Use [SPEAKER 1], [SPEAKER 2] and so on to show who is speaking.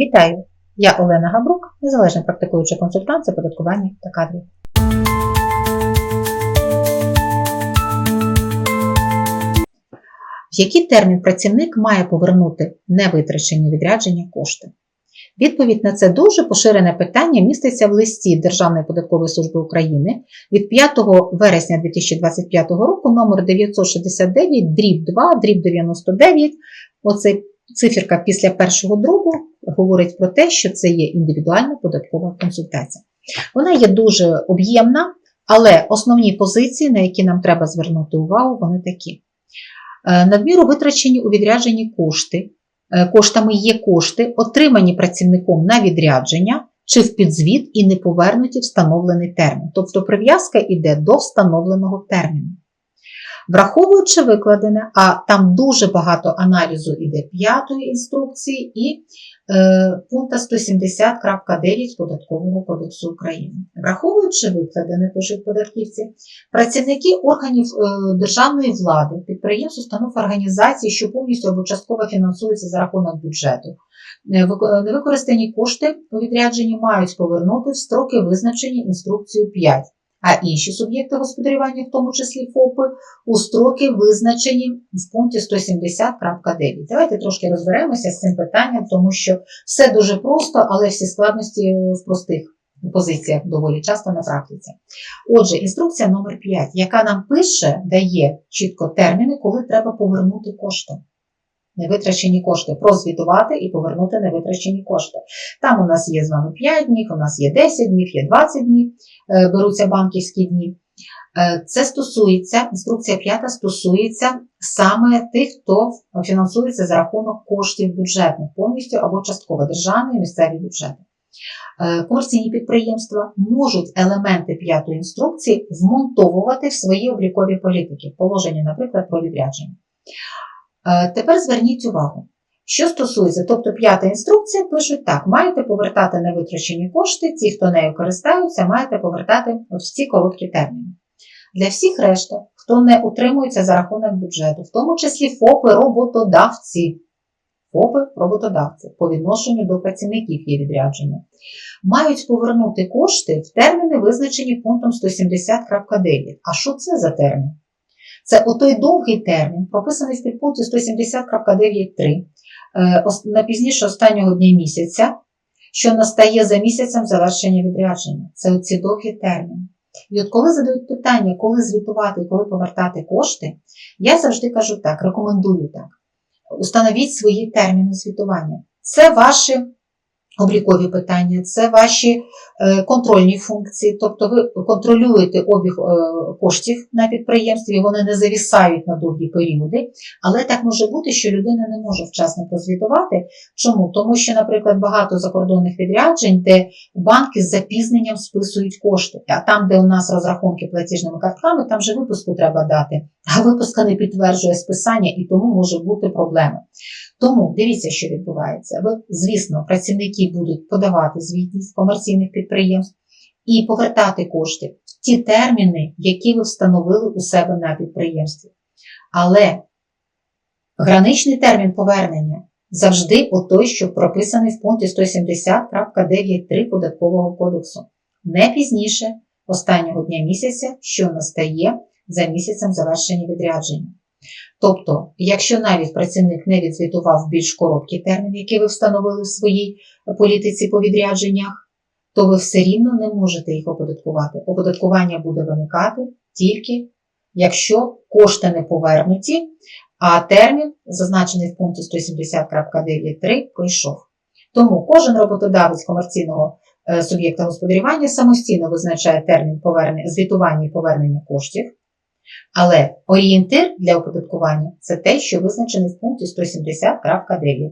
[SPEAKER 1] Вітаю! Я Олена Габрук, незалежний практикуючий консультант з оподаткування та кадрів. В який термін працівник має повернути невитрачені відрядження кошти? Відповідь на це дуже поширене питання міститься в листі Державної податкової служби України від 5 вересня 2025 року номер 969 дріб 2 дріб 99. Оце циферка після першого дробу говорить про те, що це є індивідуальна податкова консультація. Вона є дуже об'ємна, але основні позиції, на які нам треба звернути увагу, вони такі. Е, Надміру витрачені у відрядженні кошти. Е, Коштами є кошти, отримані працівником на відрядження чи в підзвіт і не повернуті встановлений термін. Тобто прив'язка йде до встановленого терміну. Враховуючи викладене, а там дуже багато аналізу йде п'ятої інструкції і е, пункта 170.9 Податкового кодексу України. Враховуючи викладене, пишуть податківці, працівники органів е, державної влади, підприємств, установ організацій, що повністю або частково фінансуються за рахунок бюджету. Невикористані кошти у відрядженні мають повернути в строки, визначені інструкцією 5, а інші суб'єкти господарювання, в тому числі ФОПи, у строки, визначені в пункті 170.9. Давайте трошки розберемося з цим питанням, тому що все дуже просто, але всі складності в простих позиціях доволі часто на практиці. Отже, інструкція номер 5, яка нам пише, дає чітко терміни, коли треба повернути кошти. Невитрачені кошти, прозвітувати і повернути невитрачені кошти. Там у нас є з вами 5 днів, у нас є 10 днів, є 20 днів, е, беруться банківські дні. Е, Це стосується, інструкція 5 стосується саме тих, хто фінансується за рахунок коштів бюджетних, повністю або частково державні місцеві бюджети. Е, Комерційні підприємства можуть елементи п'ятої інструкції вмонтовувати в свої облікові політики, положення, наприклад, про відрядження. Е, Тепер зверніть увагу. Що стосується, тобто п'ята інструкція, пишуть так: маєте повертати невитрачені кошти, ті, хто нею користаються, маєте повертати в ці короткі терміни. Для всіх решта, хто не утримується за рахунок бюджету, в тому числі ФОПи, роботодавці, ФОПи, роботодавці по відношенню до працівників є відрядження, мають повернути кошти в терміни, визначені пунктом 170.9. А що це за термін? Це отой довгий термін, прописаний в підпункті 170.9.3, е, на пізніше останнього дня місяця, що настає за місяцем завершення відрядження. Це оці довгі терміни. І от коли задають питання, коли звітувати і коли повертати кошти, я завжди кажу так, рекомендую так. Установіть свої терміни звітування. Це ваші облікові питання, це ваші е, контрольні функції, тобто ви контролюєте обіг е, коштів на підприємстві, вони не завісають на довгі періоди. Але так може бути, що людина не може вчасно прозвітувати. Чому? Тому що, наприклад, багато закордонних відряджень, де банки з запізненням списують кошти. А там, де у нас розрахунки платіжними картками, там же випуску треба дати, а випуска не підтверджує списання, і тому може бути проблема. Тому дивіться, що відбувається. Звісно, працівники будуть подавати звітність комерційних підприємств і повертати кошти в ті терміни, які ви встановили у себе на підприємстві. Але граничний термін повернення завжди о той, що прописаний в пункті 170.9.3 Податкового кодексу. Не пізніше останнього дня місяця, що настає за місяцем завершення відрядження. Тобто, якщо навіть працівник не відзвітував більш короткий термін, який ви встановили в своїй політиці по відрядженнях, то ви все рівно не можете їх оподаткувати. Оподаткування буде виникати тільки якщо кошти не повернуті, а термін, зазначений в пункті 170.9.3, пройшов. Тому кожен роботодавець комерційного е, суб'єкта господарювання самостійно визначає термін звітування і повернення коштів. Але орієнтир для оподаткування це те, що визначений в пункті 170.9.